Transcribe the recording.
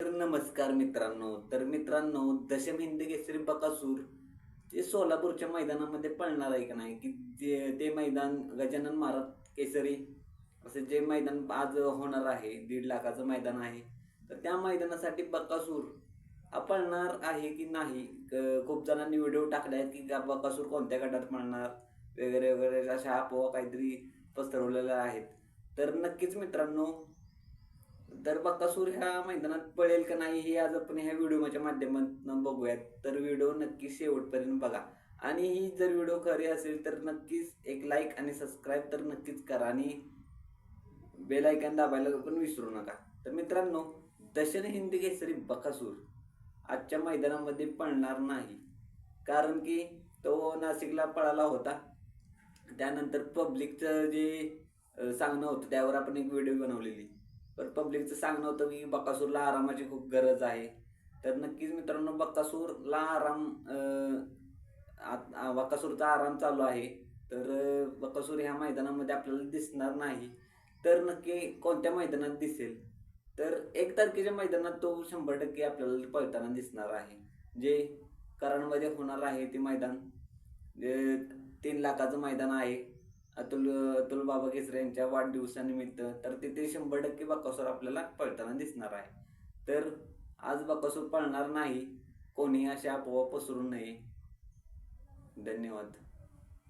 तर नमस्कार मित्रांनो तर मित्रांनो दशम हिंद केसरी बकासूर जे सोलापूरच्या मैदानामध्ये पळणार आहे का नाही की ते ते मैदान गजानन महाराज केसरी असं जे मैदान आज होणार आहे दीड लाखाचं मैदान आहे तर त्या मैदानासाठी बकासूर हा पळणार आहे की नाही? खूप जणांनी व्हिडिओ टाकले आहेत की बकासूर कोणत्या गटात पळणार वगैरे वगैरे अशा अफवा काहीतरी पसरवलेल्या आहेत. तर नक्कीच मित्रांनो तर बक्कासूर ह्या मैदानात पळेल का नाही हे आज आपण ह्या व्हिडिओच्या माध्यमातून बघूयात. तर व्हिडिओ नक्की शेवटपर्यंत बघा. आणि ही जर व्हिडिओ खरी असेल तर नक्कीच एक लाईक आणि सबस्क्राईब तर नक्कीच करा आणि बेल आयकॉन दाबायला पण विसरू नका. तर मित्रांनो दशन हिंदी केसरी बकासूर आजच्या मैदानामध्ये पळणार नाही. कारण की तो नाशिकला पळाला होता. त्यानंतर पब्लिकचं जे सांगणं होतं त्यावर आपण एक व्हिडिओ बनवलेली. बरं पब्लिकचं सांगणं होतं की बकासूरला आरामाची खूप गरज आहे. तर नक्कीच मित्रांनो बकासूरला आराम आ- बकासूरचा आराम चालू आहे. तर बकासूर ह्या मैदानामध्ये आपल्याला दिसणार नाही. तर नक्की कोणत्या मैदानात दिसेल? तर एक तारखेच्या मैदानात तो शंभर टक्के आपल्याला पळताना दिसणार आहे. जे कराडमध्ये होणार आहे ते मैदान तीन लाखाचं मैदान आहे. अतुल अतुल बाबा केसरे यांच्या वाढदिवसानिमित्त तर तिथे शंभर टक्के बकासूर आपल्याला पळताना दिसणार आहे. तर आज बकासूर पळणार नाही कोणी अशा अफवा पसरू नये. धन्यवाद.